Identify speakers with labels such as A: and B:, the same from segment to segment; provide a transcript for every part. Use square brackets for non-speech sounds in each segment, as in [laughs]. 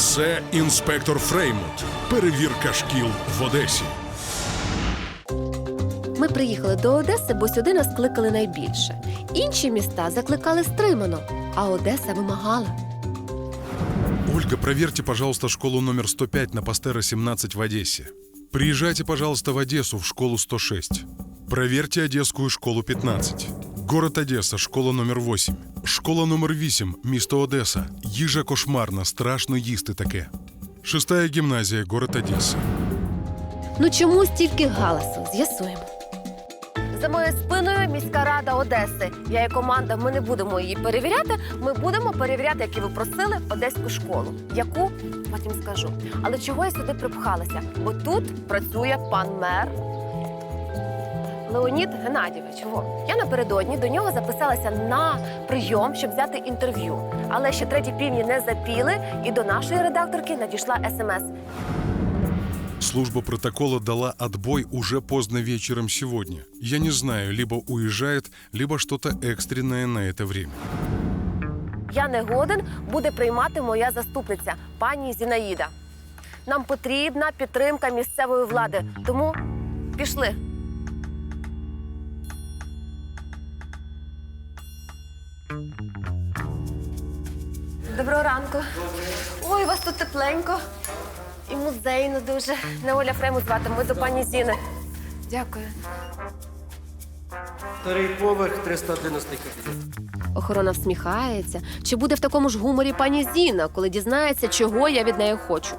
A: Це інспектор Фреймут. Перевірка шкіл в Одесі.
B: Ми приїхали до Одеси, бо сюди нас кликали найбільше. Інші міста закликали стримано, а Одеса вимагала.
A: Ольга, проверьте, пожалуйста, школу номер 105 на Пастера 17 в Одессе. Приезжайте, пожалуйста, в Одессу в школу 106. Проверьте Одесскую школу 15. Город Одесса, школа номер 8. Школа номер 8, місто Одеса. Їжа кошмарна, страшно їсти таке. Шестая гімназія, город Одеса.
B: Ну чому стільки галасу? З'ясуємо. За моєю спиною міська рада Одеси. Я і команда, ми не будемо її перевіряти. Ми будемо перевіряти, як і ви просили, одеську школу. Яку потім скажу. Але чого я сюди припхалася? Бо тут працює пан мер. Леонід Геннадійович, во. я напередодні до нього записалася на прийом, щоб взяти інтерв'ю. Але ще треті півні не запіли, і до нашої редакторки надійшла смс.
A: Служба протокола дала отбой уже поздно вечером сегодня. Я не знаю, либо уезжает, либо что-то экстренное на это время.
B: Я не годен буде приймати моя заступниця, пані Зінаїда. Нам потрібна підтримка місцевої влади. Тому пішли. Доброго ранку. Ой, у вас тут тепленько. І музейно дуже. Не Оля Фрейму звати, ми до пані Зіни. Дякую.
C: Старий поверх 311 кабінет.
B: Охорона всміхається. Чи буде в такому ж гуморі пані Зіна, коли дізнається, чого я від неї хочу?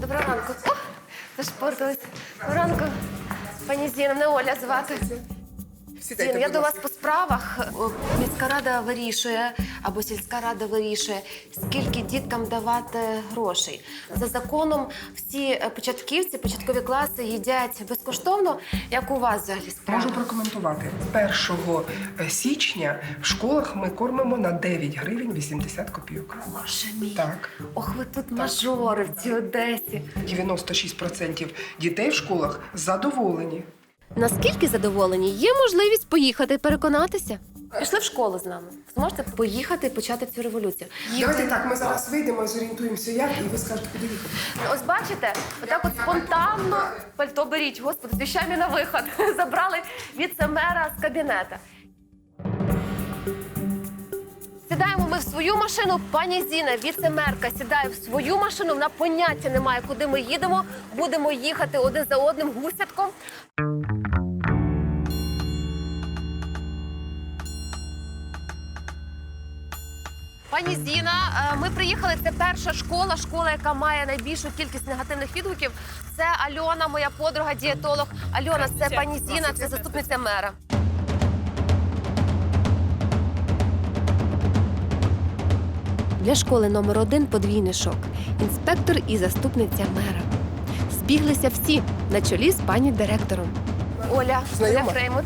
B: Доброго ранку. О. Доброго ранку. Пані Зіна, мене Оля звати. Зіна, я до вас по справах. Міська рада вирішує або сільська рада вирішує, скільки діткам давати грошей. За законом всі е, початківці, початкові класи їдять безкоштовно, як у вас взагалі справа.
D: Можу прокоментувати. 1 січня в школах ми кормимо на 9 гривень 80 копійок.
B: Боже мій.
D: Так,
B: Ох, ви тут мажори в цій Одесі.
D: 96% дітей в школах задоволені.
B: Наскільки задоволені, є можливість поїхати переконатися. Пішли в школу з нами. Зможете поїхати і почати цю революцію.
D: Давайте так, ми зараз вийдемо, зорієнтуємося, як, і ви скажете, куди їхати.
B: Ось бачите, отак от спонтанно пальто беріть, господи, з віщами на виход. [laughs] Забрали віце-мера з кабінета. Сідаємо ми в свою машину. Пані Зіна, віце-мерка, сідає в свою машину. Вона поняття не має, куди ми їдемо. Будемо їхати один за одним гусятком. Пані Зіна, е, ми приїхали. Це перша школа, школа, яка має найбільшу кількість негативних відгуків. Це Альона, моя подруга, дієтолог. Альона, це пані Зіна, це заступниця мера. Для школи номер один подвійний шок. Інспектор і заступниця мера. Збіглися всі на чолі з пані директором. Оля, Оля Фреймут.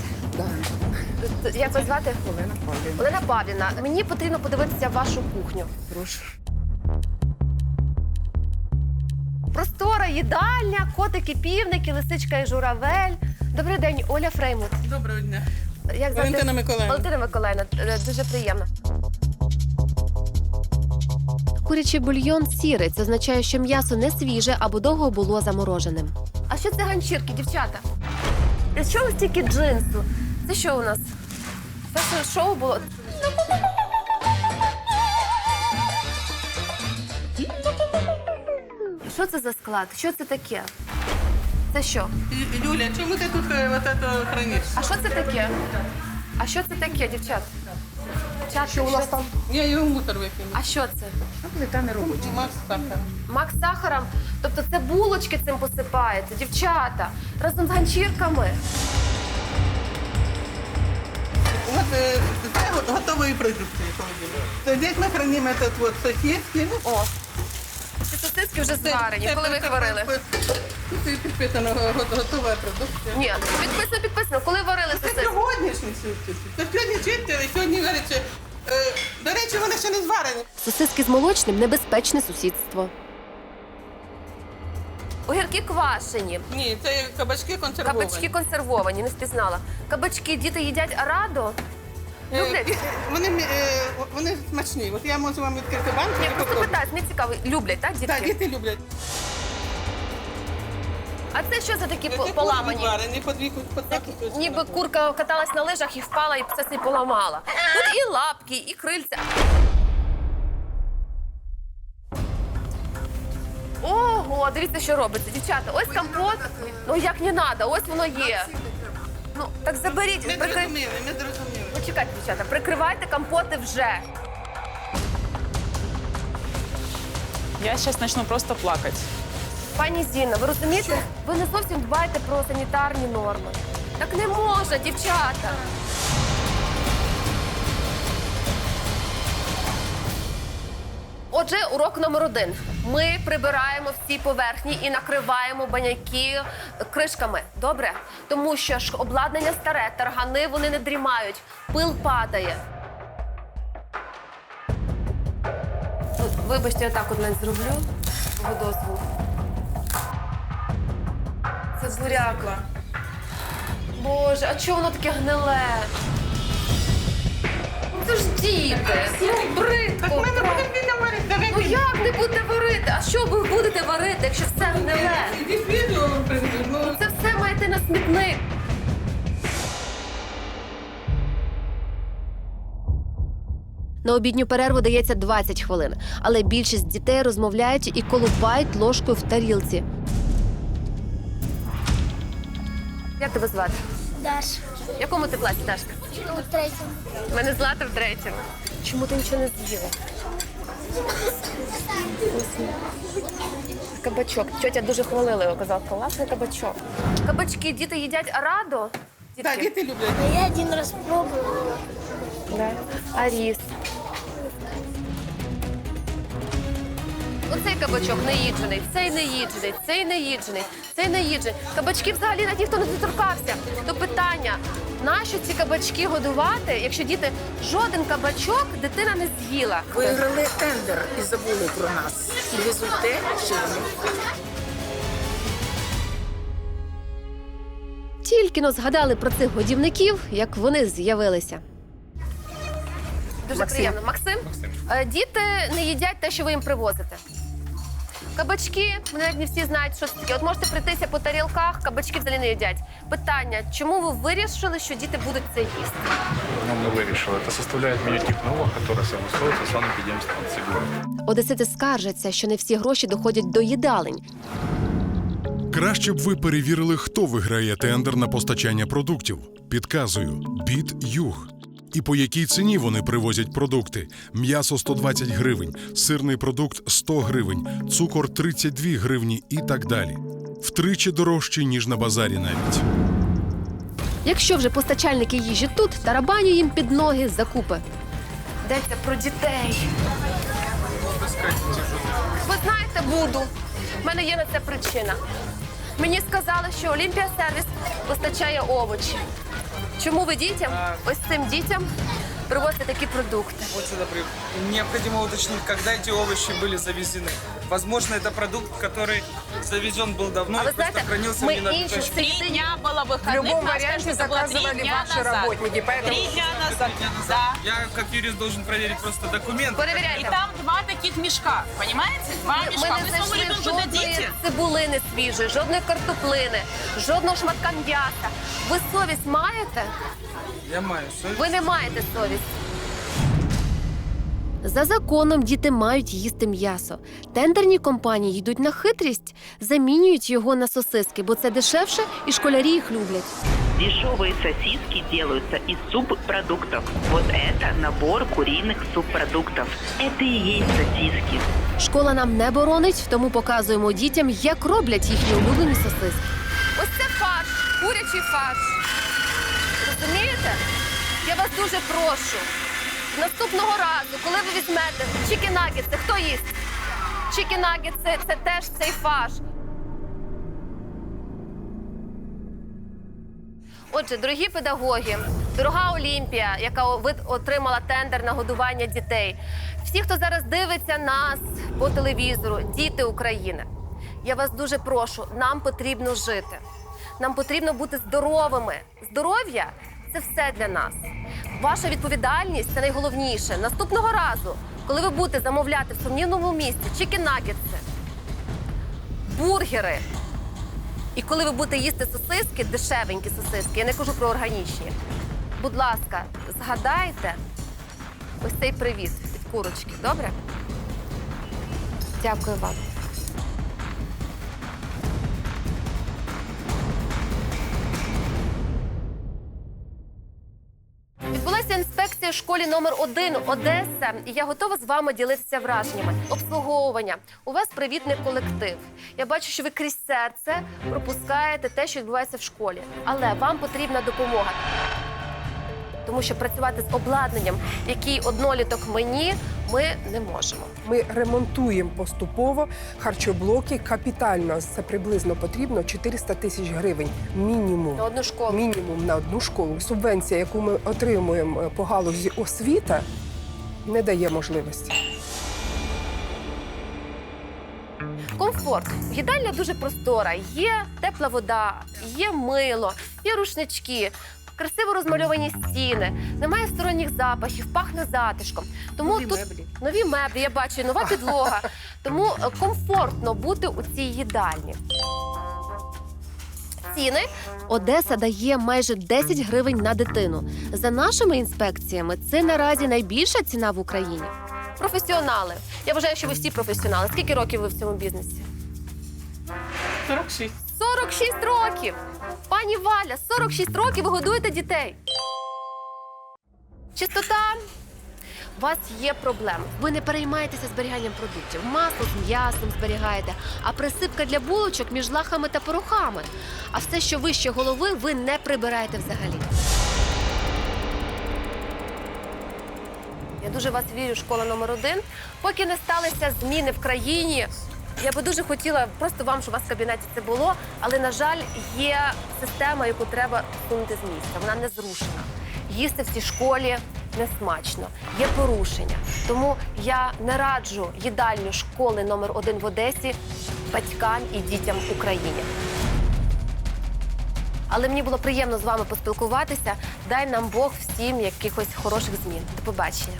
B: Як вас звати? Олена Павлівна. Олена Павлівна, мені потрібно подивитися вашу кухню.
D: Прошу.
B: Простора їдальня, котики, півники, лисичка і журавель. Добрий день, Оля Фреймут.
E: Доброго дня.
B: Як звати?
E: Валентина Миколаївна.
B: Валентина Миколаївна, е, дуже приємно. Курячий бульйон сірий. Це означає, що м'ясо не свіже або довго було замороженим. А що це ганчірки, дівчата? З чого стільки джинсу? Це що у нас? Це що, шоу було? Що це за склад? Що це таке? Це що?
E: Юля, чому ти тут е, вот это храниш?
B: А що це таке? А що це таке, дівчат? Дівчатка,
D: Що у нас там?
E: Я його в мусор викину.
B: А що це?
E: Плита не робоча. Макс сахар.
B: Мак з сахаром? Тобто це булочки цим посипаєте, дівчата, разом з ганчірками.
E: От е, це го- готові продукції холодильник. То здесь ми хранимо этот вот сосиски.
B: О, ці сосиски вже зварені. Коли ви їх варили?
E: Тут підписано го- готова продукція.
B: Ні, підписано, підписано. Коли варили
E: Це
B: сосиски?
E: сьогоднішні сосиски. Це сьогодні чистили, сьогодні гаряче. Е, До речі, вони ще не зварені.
B: Сосиски з молочним небезпечне сусідство. Огірки квашені.
E: Ні, це кабачки консервовані.
B: Кабачки консервовані, не впізнала. Кабачки діти їдять радо.
E: Е,
B: Люблять?
E: Вони, е, вони смачні. От я можу вам відкрити банку
B: Ні,
E: і
B: просто
E: попробувати.
B: питаю, мені цікаво, люблять, так, дітки?
E: Так, діти люблять.
B: А це що за такі по- поламані?
E: відварені, по дві по два кусочки.
B: Ніби курка каталась на лижах і впала, і все це поламала. Тут і лапки, і крильця. Дивіться, що робиться, дівчата. Ось компот. Ну як не треба, ось воно є. Ну так заберіть,
E: Ми
B: прикри...
E: зрозуміли, ми зрозуміли.
B: Почекайте, дівчата, прикривайте компоти вже.
F: Я сейчас начну просто плакать.
B: Пані Зіна, ви розумієте? Ви не зовсім дбаєте про санітарні норми. Так не можна, дівчата. Отже, урок номер один. Ми прибираємо всі поверхні і накриваємо баняки кришками. Добре? Тому що ж обладнання старе, таргани вони не дрімають, пил падає. Вибачте, я так навіть зроблю. Дозволу. Це буряк. Боже, а чого воно таке гниле? Ну це ж діти. Ну, бридко. Якщо все гниле? Це все має йти на смітник. На обідню перерву дається 20 хвилин, але більшість дітей розмовляють і колупають ложкою в тарілці. Як тебе звати?
G: Даш,
B: В якому ти класі, Дашка?
G: у третьому.
B: Мене злата в третьому. Чому ти нічого не з'їла? Кабачок. Тьотя дуже хвалила його, казала, класний кабачок. Кабачки діти їдять радо.
E: Так, діти люблять.
G: А я один раз пробовала.
B: Да. А ріс. Оцей кабачок не їджений, цей не їджений, цей не їджений, цей не їджений. Кабачки взагалі навіть ніхто не доторкався. То питання, нащо ці кабачки годувати, якщо діти жоден кабачок дитина не з'їла?
H: Виграли тендер і забули про нас. І вони
B: Тільки но згадали про цих годівників, як вони з'явилися. Дуже приємно. Максим? Е, Діти не їдять те, що ви їм привозите. Кабачки, ми навіть не всі знають, що це таке. От можете прийтися по тарілках, кабачки взагалі не їдять. Питання: чому ви вирішили, що діти будуть це їсти?
I: Ну, мы вирішили. Это составляет менютип наук, который согласуется с санэпидемстанцией.
B: Одесити скаржаться, що не всі гроші доходять до їдалень.
A: Краще б ви перевірили, хто виграє тендер на постачання продуктів. Підказую: Біт Юг. І по якій ціні вони привозять продукти: м'ясо 120 гривень, сирний продукт 100 гривень, цукор 32 гривні і так далі. Втричі дорожче, ніж на базарі навіть.
B: Якщо вже постачальники їжі тут, тарабаню їм під ноги закупи. Йдеться про дітей. Ви знаєте, буду. У мене є на це причина. Мені сказали, що Олімпія Сервіс постачає овочі. Чому ви дітям, ось цим дітям, привозите такі продукти?
J: Вот сюда при- Необходимо уточнить, когда эти овощи были завезены. Возможно, это продукт, который завезен был давно
B: А
J: и
B: вы
J: просто
B: знаете,
J: хранился
B: мы
J: в ненадежном
B: ищем
J: точке.
F: Три дня было выходных.
H: В любом
F: нас,
H: варианте
F: конечно, это было три
H: заказывали
F: дня
H: ваши
F: назад.
H: работники, поэтому-
F: Три дня назад.
J: Дня назад.
F: Да.
J: Я, как юрист, должен проверить просто документы.
F: И
B: Перевіряйте.
F: там два таких мешка, понимаете? Два
B: Ми
F: мешка.
B: не
F: Вы снова
B: знайшли
F: ребенку дадите?
B: жодної цибулини свіжої, жодної картоплини, жодного шматка м'яса. Ви совість маєте?
J: Я маю совесть.
B: Ви не маєте совісті. За законом діти мають їсти м'ясо. Тендерні компанії йдуть на хитрість, замінюють його на сосиски, бо це дешевше і школярі їх люблять.
K: Дешевые сосиски делаются из субпродуктов. Вот это набор куриных субпродуктов. Это и есть сосиски.
B: Школа нам не боронить, тому показуємо дітям, як роблять їхні улюблені сосиски. Ось це фарш, курячий фарш. Я вас дуже прошу. Наступного разу, коли ви візьмете чікі-нагетси, хто їсть? Чікі-нагетси – це теж цей фарш. Отже, дорогі педагоги, дорога Олімпія, яка отримала тендер на годування дітей, всі, хто зараз дивиться нас по телевізору, діти України. Я вас дуже прошу, нам потрібно жити. Нам потрібно бути здоровими. Здоров'я це все для нас. Ваша відповідальність це найголовніше. Наступного разу, коли ви будете замовляти в сумнівному місці чікен-нагетси, бургери, і коли ви будете їсти сосиски, дешевенькі сосиски, я не кажу про органічні. Будь ласка, згадайте ось цей привіт від курочки, добре? Дякую вам. Інспекція в школі номер 1 Одеса, і я готова з вами ділитися враженнями. Обслуговування. У вас привітний колектив. Я бачу, що ви крізь серце пропускаєте те, що відбувається в школі. Але вам потрібна допомога. Тому що працювати з обладнанням, який одноліток мені, ми не можемо.
D: Ми ремонтуємо поступово харчоблоки капітально. Це приблизно потрібно 400 тисяч гривень. Мінімум.
B: На одну школу.
D: Мінімум на одну школу. Субвенція, яку ми отримуємо е, по галузі освіта, не дає можливості.
B: Комфорт. Їдальня дуже простора. Є тепла вода, є мило, є рушнички, красиво розмальовані стіни, немає сторонніх запахів, пахне затишком. Тому
D: Нові
B: тут
D: меблі.
B: нові меблі, я бачу, нова підлога. [laughs] Тому е, комфортно бути у цій їдальні. Ціни Одеса дає майже 10 гривень на дитину. За нашими інспекціями, це наразі найбільша ціна в Україні. Професіонали. Я вважаю, що ви всі професіонали. Скільки років ви в цьому бізнесі?
F: 46.
B: 46 років! Пані Валя, 46 років ви годуєте дітей. Чистота. У вас є проблеми. Ви не переймаєтеся зберіганням продуктів. Масло з м'ясом зберігаєте, а присипка для булочок між лахами та порохами. А все, що вище голови, ви не прибираєте взагалі. Я дуже вас вірю, школа номер один. Поки не сталися зміни в країні, я би дуже хотіла просто вам, щоб у вас в кабінеті це було. Але, на жаль, є система, яку треба сунути з місця. Вона не зрушена. Їсти в цій школі не смачно, є порушення. Тому я не раджу їдальню школи номер один в Одесі батькам і дітям в Україні. Але мені було приємно з вами поспілкуватися. Дай нам Бог всім якихось хороших змін. До побачення.